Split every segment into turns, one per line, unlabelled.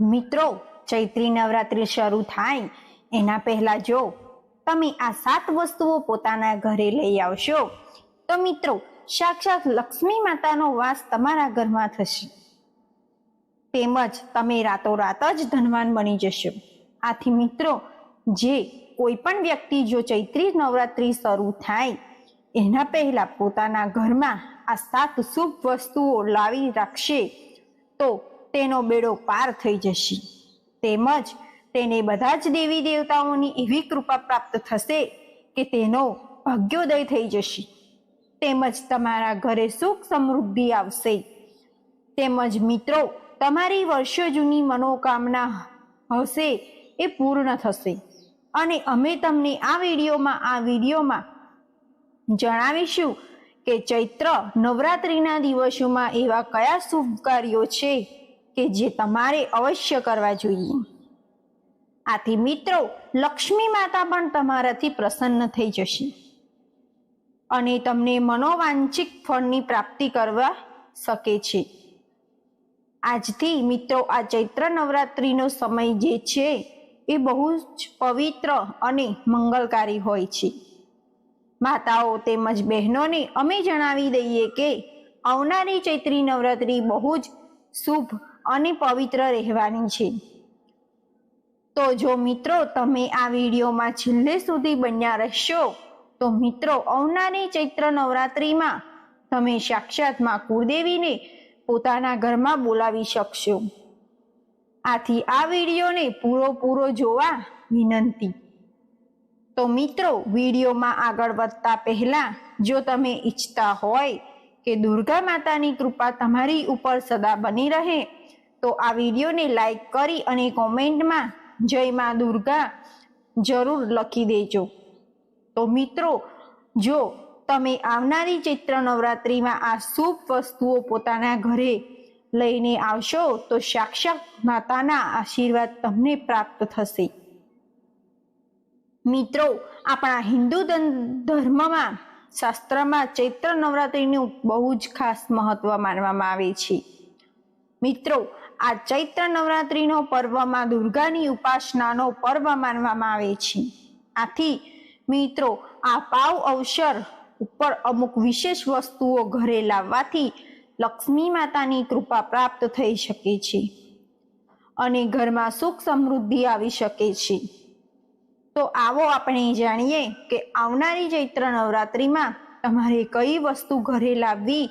મિત્રો, ચૈત્રી નવરાત્રિ શરૂ થાય. એના પહેલા જો તમે આ સાત વસ્તુઓ પોતાના ઘરે લઈ આવશો, તો મિત્રો, સાક્ષાત લક્ષ્મી માતાનો વાસ તમારા ઘરમાં થશે. તેમજ તમે રાતોરાત જ ધનવાન બની જશો. આથી મિત્રો, જે કોઈ પણ વ્યક્તિ જો ચૈત્રી નવરાત્રિ શરૂ થાય, એના પહેલા પોતાના ઘરમાં આ સાત શુભ વસ્તુઓ લાવી રાખશે, તો તેનો બેડો પાર થઈ જશે. તેમજ તેને બધા જ દેવી દેવતાઓની એવી કૃપા પ્રાપ્ત થશે કે તેનો ભાગ્યોદય થઈ જશે. તેમજ તમારા ઘરે સુખ સમૃદ્ધિ આવશે. તેમજ મિત્રો, તમારી વર્ષો જૂની મનોકામના હશે એ પૂર્ણ થશે. અને અમે તમને આ વિડીયોમાં આ વિડીયોમાં જણાવીશું કે ચૈત્ર નવરાત્રિના દિવસોમાં એવા કયા શુભ કાર્યો છે? કે જે તમારે અવશ્ય કરવા જોઈએ. આથી મિત્રો, લક્ષ્મી માતા પણ તમારાથી પ્રસન્ન થઈ જશે. અને તમને મનોવાંછિક ફળની પ્રાપ્તિ કરવા શકે છે. આજથી મિત્રો, આ ચૈત્ર નવરાત્રિનો સમય જે છે, એ બહુ જ પવિત્ર અને મંગલકારી હોય છે. માતાઓ તેમજ બહેનોને અમે જણાવી દઈએ કે, આવનારી ચૈત્રી નવરાત્રિ બહુ જ શુભ અને પવિત્ર રહેવાની છે. તો જો મિત્રો, તમે આ વિડીયોમાં છેલ્લે સુધી બન્યા રહેશો, તો મિત્રો આવનારી ચૈત્ર નવરાત્રિમાં તમે સાક્ષાતમાં કુળદેવીને પોતાના ઘરમાં બોલાવી શકશો. આથી આ વિડીયોને પૂરો પૂરો જોવા વિનંતી. તો મિત્રો, વિડીયોમાં આગળ વધતા પહેલા, જો તમે ઈચ્છતા હોય કે દુર્ગા માતાની કૃપા તમારી ઉપર સદા બની રહે તો આ વિડીયોને લાઈક કરી અને કોમેન્ટમાં જય માં દુર્ગા જરૂર લખી દેજો. તો મિત્રો, જો તમે આવનારી ચૈત્ર નવરાત્રિમાં આ શુભ વસ્તુઓ પોતાના ઘરે લઈને આવશો, તો સાક્ષાત માતાના આશીર્વાદ તમને પ્રાપ્ત થશે. મિત્રો, આપણા હિન્દુ ધર્મમાં શાસ્ત્રમાં ચૈત્ર નવરાત્રિનું બહુ જ ખાસ મહત્વ માનવામાં આવે છે. મિત્રો આ ચૈત્ર નવરાત્રિનો પર્વમાં દુર્ગાની ઉપાસનાનો પર્વ માનવામાં આવે છે. આથી મિત્રો, આ પાવ અવસર ઉપર અમુક વિશેષ વસ્તુઓ ઘરે લાવવાથી લક્ષ્મી માતાની કૃપા પ્રાપ્ત થઈ શકે છે અને ઘરમાં સુખ સમૃદ્ધિ આવી શકે છે. તો આવો આપણે જાણીએ કે આવનારી ચૈત્ર નવરાત્રિમાં તમારે કઈ વસ્તુ ઘરે લાવવી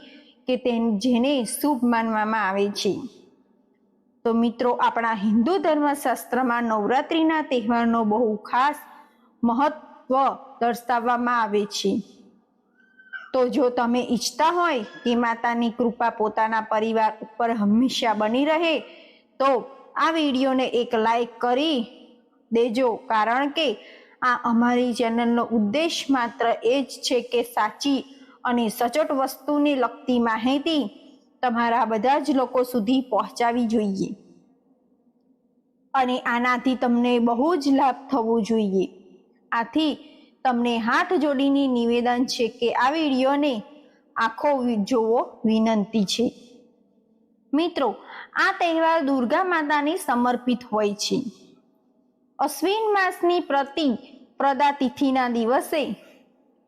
કે તે જેને શુભ માનવામાં આવે છે. તો મિત્રો, આપણા હિન્દુ ધર્મશાસ્ત્રમાં નવરાત્રિના તહેવારનો બહુ ખાસ મહત્વ દર્શાવવામાં આવે છે. તો જો તમે ઈચ્છતા હોય કે માતાની કૃપા પોતાના પરિવાર ઉપર હંમેશા બની રહે, તો આ વિડીયોને એક લાઈક કરી દેજો. કારણ કે આ અમારી ચેનલનો ઉદ્દેશ માત્ર એ જ છે કે સાચી અને સચોટ વસ્તુને લગતી માહિતી તમારા બધા જ લોકો સુધી પહોંચાવી જોઈએ. અને આનાથી તમને બહુ જ લાભ થવો જોઈએ. આથી તમને હાથ જોડીને નિવેદન છે કે આ વિડીયોને આખો જોવો વિનંતી છે. મિત્રો, આ તહેવાર દુર્ગા માતાને સમર્પિત હોય છે. અશ્વિન માસની પ્રતિ પ્રદા તિથિના દિવસે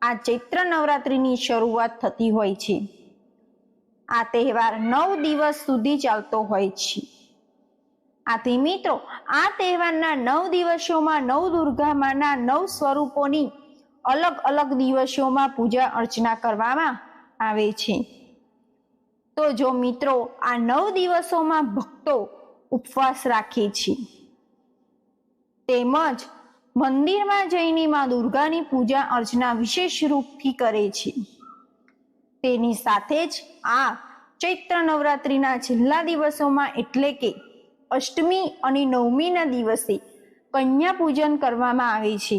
આ ચૈત્ર નવરાત્રિની શરૂઆત થતી હોય છે. આ તહેવાર નવ દિવસ સુધી ચાલતો હોય છે. આથી મિત્રો, આ તહેવારના નવ દિવસોમાં નવ દુર્ગા માના નવ સ્વરૂપોની અલગ અલગ દિવસોમાં પૂજા અર્ચના કરવામાં આવે છે. તો જો મિત્રો, આ નવ દિવસોમાં ભક્તો ઉપવાસ રાખે છે. તેમજ મંદિરમાં જઈને માં દુર્ગાની પૂજા અર્ચના વિશેષ રૂપથી કરે છે. તેની સાથે જ આ ચૈત્ર નવરાત્રિના છેલ્લા દિવસોમાં એટલે કે અષ્ટમી અને નવમીના દિવસે કન્યા પૂજન કરવામાં આવે છે.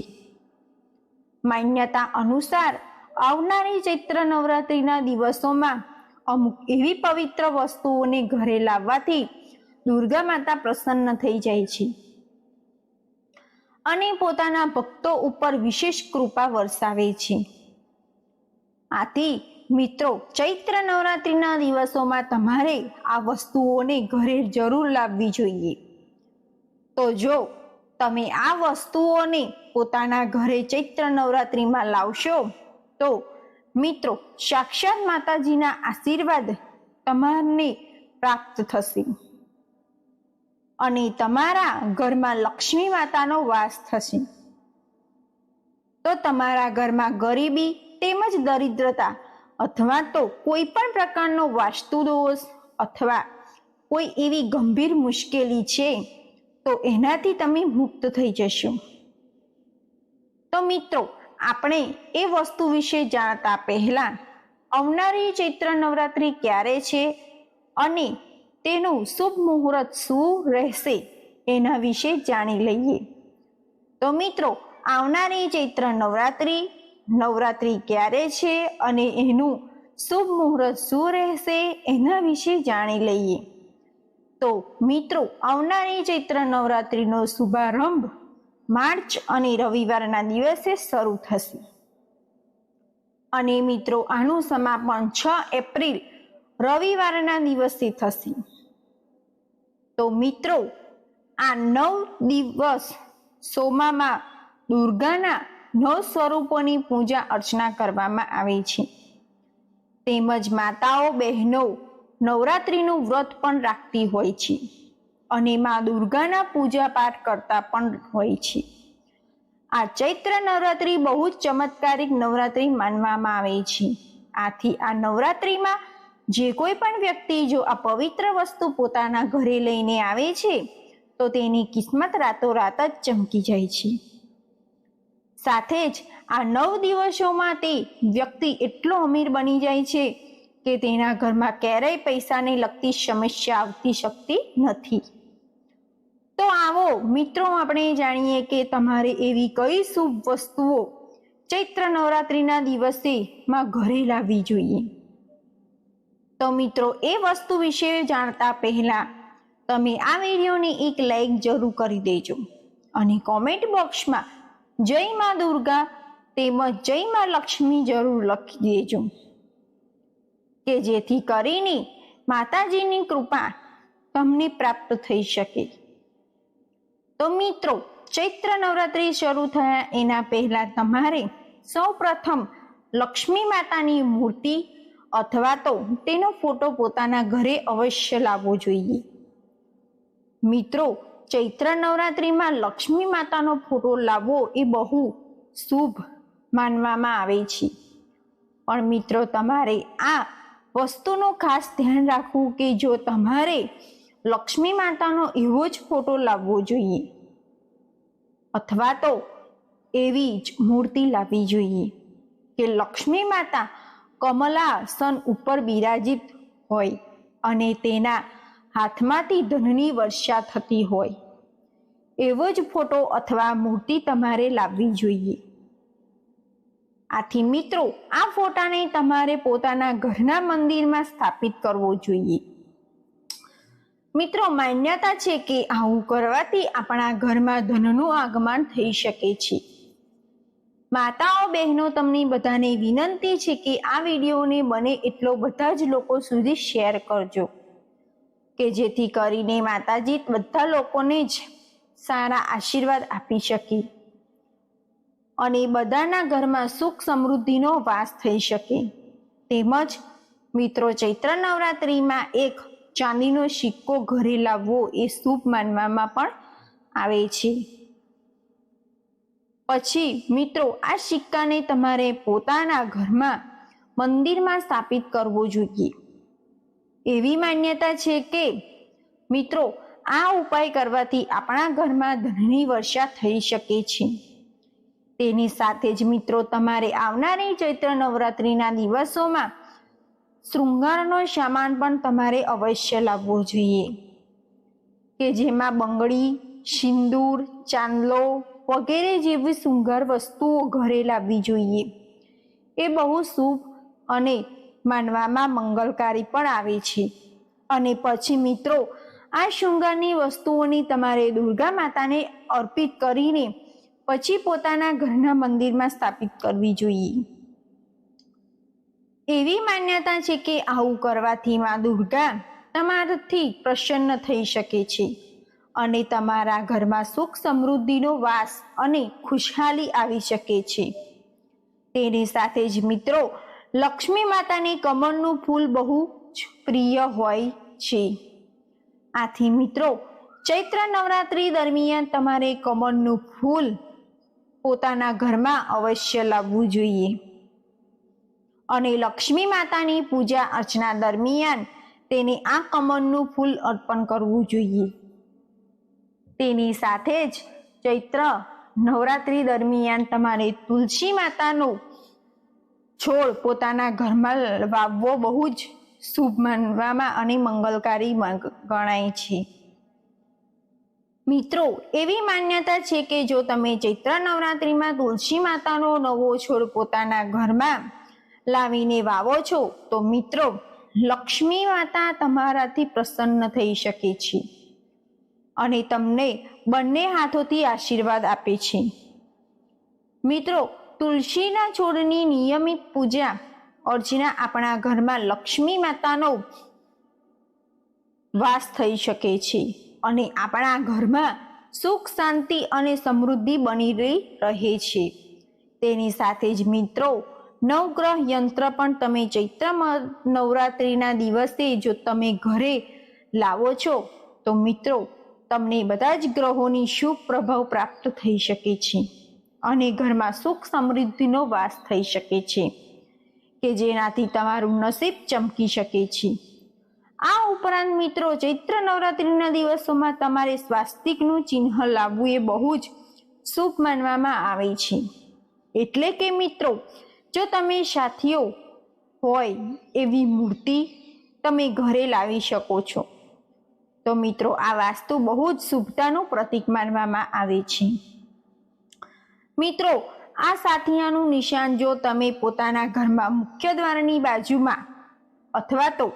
માન્યતા અનુસાર આવનારી ચૈત્ર નવરાત્રિના દિવસોમાં અમુક એવી પવિત્ર વસ્તુઓને ઘરે લાવવાથી દુર્ગા માતા પ્રસન્ન થઈ જાય છે. અને પોતાના ભક્તો ઉપર વિશેષ કૃપા વરસાવે છે. આથી મિત્રો, ચૈત્ર નવરાત્રિના દિવસોમાં તમારે આ વસ્તુઓને ઘરે જરૂર લાવવી જોઈએ. તો જો તમે આ વસ્તુઓને પોતાના ઘરે ચૈત્ર નવરાત્રિમાં લાવશો, તો મિત્રો, સાક્ષાત માતાજીના આશીર્વાદ તમારને પ્રાપ્ત થશે. અને તમારા ઘરમાં લક્ષ્મી માતાનો વાસ થશે. તો તમારા ઘરમાં ગરીબી તેમજ દરિદ્રતા અથવા તો કોઈ પણ પ્રકારનો વાસ્તુ દોષ અથવા કોઈ એવી ગંભીર મુશ્કેલી છે, તો એનાથી તમે મુક્ત થઈ જશો. તો મિત્રો, આપણે એ વસ્તુ વિશે જાણતા પહેલા, આવનારી ચૈત્ર નવરાત્રિ ક્યારે છે અને તેનું શુભ મુહૂર્ત શું રહેશે એના વિશે જાણી લઈએ. તો મિત્રો, આવનારી ચૈત્ર નવરાત્રિ નવરાત્રિ ક્યારે છે અને એનું શુભ મુહૂર્ત શું રહેશે એના વિશે જાણી લઈએ. તો મિત્રો, આવનારી ચૈત્ર નવરાત્રિનો શુભારંભ માર્ચ અને રવિવારના દિવસે શરૂ થશે. અને મિત્રો, આનું સમાપન છ એપ્રિલ રવિવારના દિવસે થશે. તો મિત્રો, આ નવ દિવસ સોમામાં દુર્ગાના નવ સ્વરૂપોની પૂજા અર્ચના કરવામાં આવે છે. તેમજ માતાઓ, બહેનો નવરાત્રિનું વ્રત પણ રાખતી હોય છે અને મા દુર્ગાના પૂજા પાઠ કરતા પણ હોય છે. આ ચૈત્ર નવરાત્રિ બહુ જ ચમત્કારિક નવરાત્રિ માનવામાં આવે છે. આથી આ નવરાત્રિમાં જે કોઈ પણ વ્યક્તિ જો આ પવિત્ર વસ્તુ પોતાના ઘરે લઈને આવે છે, તો તેની કિસ્મત રાતોરાત જ ચમકી જાય છે. સાથે જ આ નવ દિવસોમાં તે વ્યક્તિ એટલો અમીર બની જાય છે કે તેના ઘરમાં ક્યારેય પૈસાને લગતી સમસ્યા આવતી શકતી નથી. તો આવો મિત્રો, આપણે જાણીએ કે તમારે એવી કઈ શુભ વસ્તુઓ ચૈત્ર નવરાત્રિના દિવસે માં ઘરે લાવવી જોઈએ? તો મિત્રો, એ વસ્તુ વિશે જાણતા પહેલા તમે આ વિડીયોને એક લાઈક જરૂર કરી દેજો અને કોમેન્ટ બોક્સમાં જય માં દુર્ગા તેમજ જય માં લક્ષ્મી જરૂર લખી દેજો. કે જેથી કરીને માતાજીની કૃપા તમને પ્રાપ્ત થઈ શકે. તો મિત્રો, ચૈત્ર નવરાત્રિ શરૂ થયા એના પહેલા તમારે સૌ પ્રથમ લક્ષ્મી માતાની મૂર્તિ અથવા તો તેનો ફોટો પોતાના ઘરે અવશ્ય લાવવો જોઈએ. મિત્રો ચૈત્ર નવરાત્રિમાં લક્ષ્મી માતાનો ફોટો લાવવો એ બહુ શુભ માનવામાં આવે છે. પણ મિત્રો, તમારે આ વસ્તુનું ખાસ ધ્યાન રાખવું કે જો તમારે લક્ષ્મી માતાનો એવો જ ફોટો લાવવો જોઈએ અથવા તો એવી જ મૂર્તિ લાવવી જોઈએ કે લક્ષ્મી માતા કમલાસન ઉપર બિરાજિત હોય અને તેના હાથમાંથી ધનની વર્ષા થતી હોય. એવો જ ફોટો અથવા મૂર્તિ તમારે લાવવી જોઈએ. આથી મિત્રો, આ ફોટાને તમારે પોતાના ઘરના મંદિરમાં સ્થાપિત કરવો જોઈએ. મિત્રો, માન્યતા છે કે આવું કરવાથી આપણા ઘરમાં ધનનું આગમન થઈ શકે છે. માતાઓ, બહેનો, તમને બધાને વિનંતી છે કે આ વિડીયોને બને એટલો બધા જ લોકો સુધી શેર કરજો. કે જેથી કરીને માતાજી બધા લોકોને જ સારા આશીર્વાદ આપી શકે. અને બધાના ઘરમાં સુખ સમૃદ્ધિનો વાસ થઈ શકે. તેમજ મિત્રો, ચૈત્ર નવરાત્રિમાં એક ચાંદીનો સિક્કો ઘરે લાવવો એ શુભ માનવામાં પણ આવે છે. પછી મિત્રો, આ સિક્કાને તમારે પોતાના ઘરમાં મંદિરમાં સ્થાપિત કરવો જોઈએ. એવી માન્યતા છે કે મિત્રો આ ઉપાય કરવાથી આપણા ઘરમાં ધનની વર્ષા થઈ શકે છે. તેની સાથે જ મિત્રો, તમારે આવનારી ચૈત્ર નવરાત્રિના દિવસોમાં શૃંગારનો સામાન પણ તમારે અવશ્ય લાવવો જોઈએ. કે જેમાં બંગડી, સિંદૂર, ચાંદલો વગેરે જેવી શૃંગાર વસ્તુઓ ઘરે લાવવી જોઈએ. એ બહુ શુભ અને માનવામાં મંગલકારી પણ આવે છે. અને પછી મિત્રો આ શૃંગારની વસ્તુઓની તમારે દુર્ગા માતાને અર્પિત કરીને પછી પોતાના ઘરના મંદિરમાં સ્થાપિત કરવી જોઈએ. એવી માન્યતા છે કે આવું કરવાથી માં દુર્ગા તમારાથી પ્રસન્ન થઈ શકે છે અને તમારા ઘરમાં સુખ સમૃદ્ધિનો વાસ અને ખુશહાલી આવી શકે છે. તેની સાથે જ મિત્રો, લક્ષ્મી માતાને કમળનું ફૂલ બહુ જ પ્રિય હોય છે. આથી મિત્રો, ચૈત્ર નવરાત્રી દરમિયાન તમારે કમળનું ફૂલ પોતાના ઘરમાં અવશ્ય લાવવું જોઈએ. અને લક્ષ્મી માતાની પૂજા અર્ચના દરમિયાન તેને આ કમળનું ફૂલ અર્પણ કરવું જોઈએ. તેની સાથે જ ચૈત્ર નવરાત્રી દરમિયાન તમારે તુલસી માતાનો છોડ પોતાના ઘરમાં વાવવો બહુ જ શુભ માનવામાં અને મંગલકારી ગણાય છે. મિત્રો, એવી માન્યતા છે કે જો તમે ચૈત્ર નવરાત્રિમાં તુલસી માતાનો નવો છોડ પોતાના ઘરમાં લાવીને વાવો છો, તો મિત્રો, લક્ષ્મી માતા તમારાથી પ્રસન્ન થઈ શકે છે અને તમને બંને હાથોથી આશીર્વાદ આપે છે. મિત્રો, તુલસીના છોડની નિયમિત પૂજા અર્ચના આપણા ઘરમાં લક્ષ્મી માતાનો વાસ થઈ શકે છે અને આપણા ઘરમાં સુખ શાંતિ અને સમૃદ્ધિ બની રહી રહે છે તેની સાથે જ મિત્રો નવગ્રહ યંત્ર પણ તમે ચૈત્ર નવરાત્રિના દિવસે જો તમે ઘરે લાવો છો તો મિત્રો તમને બધા જ ગ્રહોની શુભ પ્રભાવ પ્રાપ્ત થઈ શકે છે અને ઘરમાં સુખ સમૃદ્ધિનો વાસ થઈ શકે છે કે જેનાથી તમારું નસીબ ચમકી શકે છે. આ ઉપરાંત મિત્રો, ચૈત્ર નવરાત્રિના દિવસોમાં તમારે સ્વાસ્તિકનું ચિહ્ન લાવવું એ બહુ જ શુભ માનવામાં આવે છે. એટલે કે મિત્રો, જો તમે સાથીઓ હોય એવી મૂર્તિ તમે ઘરે લાવી શકો છો, તો મિત્રો, આ વાસ્તુ બહુ જ શુભતાનું પ્રતીક માનવામાં આવે છે. મિત્રો આ સાથિયાનું નિશાન જો તમે પોતાના ઘરમાં મુખ્ય દ્વારની બાજુમાં અથવા તો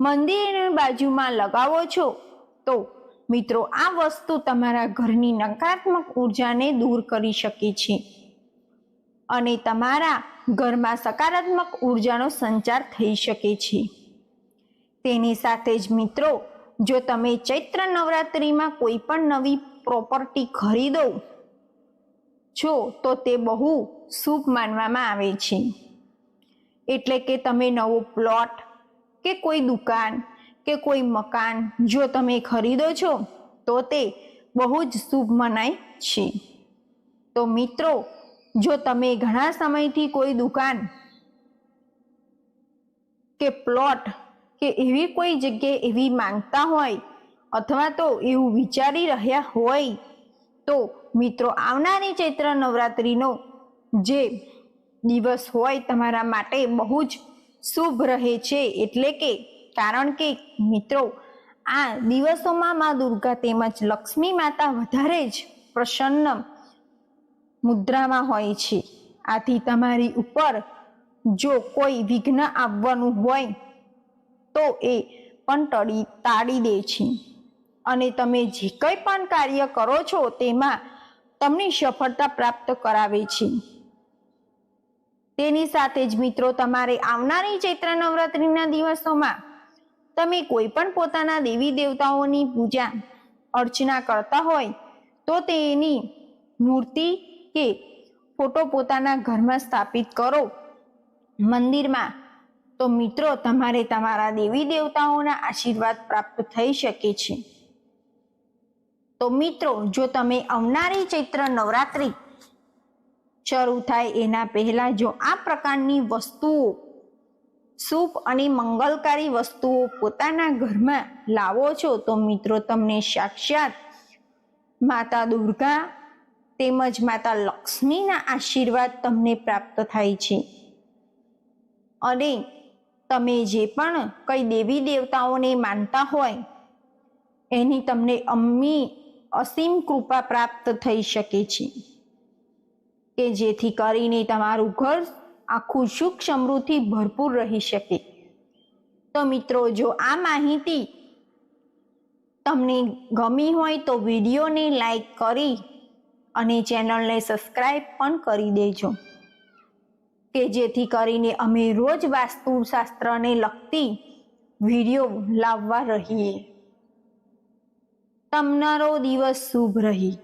મંદિરની બાજુમાં લગાવો છો, તો મિત્રો આ વસ્તુ તમારા ઘરની નકારાત્મક ઉર્જાને દૂર કરી શકે છે. અને તમારા ઘરમાં સકારાત્મક ઉર્જાનો સંચાર થઈ શકે છે. તેની સાથે જ મિત્રો, જો તમે ચૈત્ર નવરાત્રિમાં કોઈ પણ નવી પ્રોપર્ટી ખરીદો છો, તો તે બહુ શુભ માનવામાં આવે છે. એટલે કે તમે નવો પ્લોટ કે કોઈ દુકાન કે કોઈ મકાન જો તમે ખરીદો છો, તો તે બહુ જ શુભ મનાય છે. તો મિત્રો, જો તમે ઘણા સમયથી કોઈ દુકાન કે પ્લોટ કે એવી કોઈ જગ્યાએ એવી માંગતા હોય, અથવા તો એવું વિચારી રહ્યા હોય તો મિત્રો, આવનારી ચૈત્ર નવરાત્રિનો જે દિવસ હોય તમારા માટે બહુ જ શુભ રહે છે. એટલે કે, કારણ કે મિત્રો, આ દિવસોમાં મા દુર્ગા તેમજ લક્ષ્મી માતા વધારે જ પ્રસન્ન મુદ્રામાં હોય છે. આથી તમારી ઉપર જો કોઈ વિઘ્ન આવવાનું હોય, તો એ પણ ટળી તાળી દે છે. અને તમે જે કંઈ પણ કાર્ય કરો છો તેમાં તમને સફળતા પ્રાપ્ત કરાવે છે. તેની સાથે જ મિત્રો, તમારે આવનારી ચૈત્ર નવરાત્રિના દિવસોમાં તમે કોઈ પણ પોતાના દેવી દેવતાઓની પૂજા અર્ચના કરતા હોય તો તેની મૂર્તિ કે ફોટો પોતાના ઘરમાં સ્થાપિત કરો. મંદિરમાં તો મિત્રો, તમારે તમારા દેવી દેવતાઓના આશીર્વાદ પ્રાપ્ત થઈ શકે છે. તો મિત્રો, જો તમે આવનારી ચૈત્ર નવરાત્રી શરૂ થાય એના પહેલા જો આ પ્રકારની વસ્તુઓ, શુભ અને મંગલકારી વસ્તુઓ પોતાના ઘરમાં લાવો છો, તો મિત્રો તમને સાક્ષાત માતા દુર્ગા તેમજ માતા લક્ષ્મીના આશીર્વાદ તમને પ્રાપ્ત થાય છે. અને તમે જે પણ કઈ દેવી દેવતાઓને માનતા હોય, એની તમને અમ્મી અસીમ કૃપા પ્રાપ્ત થઈ શકે છે કે જેથી કરીને તમારું ઘર આખું સુખ સમૃદ્ધિ ભરપૂર રહી શકે. તો મિત્રો, જો આ માહિતી તમને ગમી હોય તો વિડીયોને લાઈક કરી અને ચેનલને સબસ્ક્રાઈબ પણ કરી દેજો કે જેથી કરીને અમે રોજ વાસ્તુશાસ્ત્રને લગતી વીડિયો લાવવા રહીએ. તમારો દિવસ શુભ રહી.